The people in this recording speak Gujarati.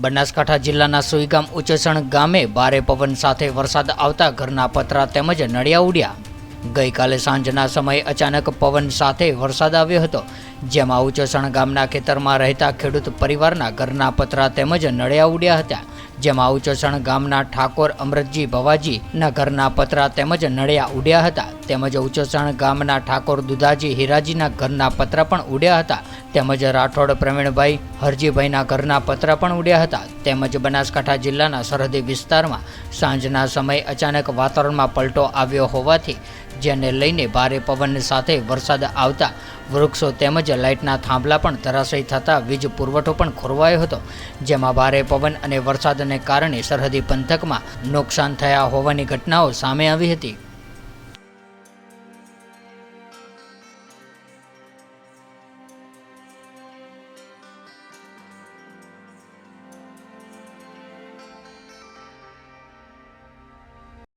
બનાસકાંઠા જિલ્લાના સુઈગામ ઉચેસણ ગામે ભારે પવન સાથે વરસાદ આવતા ઘરના પતરા તેમજ નળિયા ઉડ્યા. ગઈકાલે સાંજના સમયે અચાનક પવન સાથે વરસાદ આવ્યો હતો, જેમાં ઉચેસણ ગામના ખેતરમાં રહેતા ખેડૂત પરિવારના ઘરના પતરા તેમજ નળિયા ઉડ્યા હતા. જેમાં ઉચેસણ ગામના ઠાકોર અમરતજી ભવાજીના ઘરના પતરા તેમજ નળિયા ઉડ્યા હતા. તેમજ ઉચેસણ ગામના ઠાકોર દુધાજી હિરાજીના ઘરના પતરા પણ ઉડ્યા હતા. તેમજ રાઠોડ પ્રવીણભાઈ હરજીભાઈના ઘરના પતરા પણ ઉડ્યા હતા. તેમજ બનાસકાંઠા જિલ્લાના સરહદી વિસ્તારમાં સાંજના સમયે અચાનક વાતાવરણમાં પલટો આવ્યો હોવાથી જેને લઈને ભારે પવન સાથે વરસાદ આવતા વૃક્ષો તેમજ લાઇટના થાંભલા પણ ધરાશયી થતાં વીજ પુરવઠો પણ ખોરવાયો હતો. જેમાં ભારે પવન અને વરસાદને કારણે સરહદી પંથકમાં નુકસાન થયા હોવાની ઘટનાઓ સામે આવી હતી.